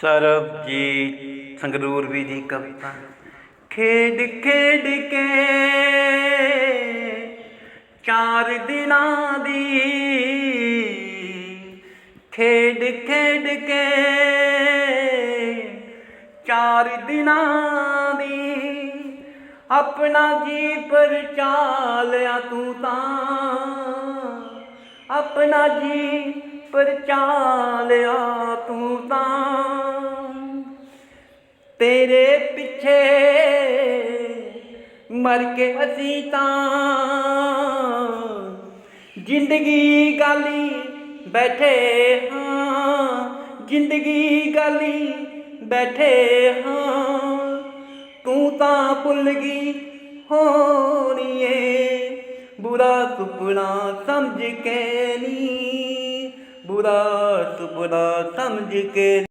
ਸਰਬਜੀਤ ਸੰਗਰੂਰਵੀ ਦੀ ਕਵਿਤਾ। ਖੇਡ ਖੇਡ ਕੇ ਚਾਰ ਦਿਨਾਂ ਦੀ ਖੇਡ ਖੇਡ ਕੇ ਚਾਰ ਦਿਨਾਂ ਦੀ ਆਪਣਾ ਜੀ ਪਰ ਚਾਲਿਆ ਤੂੰ ਤਾਂ। ਆਪਣਾ ਜੀ ਪਰ ਤੇਰੇ ਪਿੱਛੇ ਮਰ ਕੇ ਅਸੀਂ ਤਾਂ ਜ਼ਿੰਦਗੀ ਗਾਲੀ ਬੈਠੇ ਹਾਂ, ਜ਼ਿੰਦਗੀ ਗਾਲੀ ਬੈਠੇ ਹਾਂ। ਤੂੰ ਤਾਂ ਭੁੱਲ ਗਈ ਹੋਣੀ ਏ ਬੁਰਾ ਸੁਪਨਾ ਸਮਝ ਕੇ ਨੀ, ਬੁਰਾ ਸੁਪਨਾ ਸਮਝ ਕੇ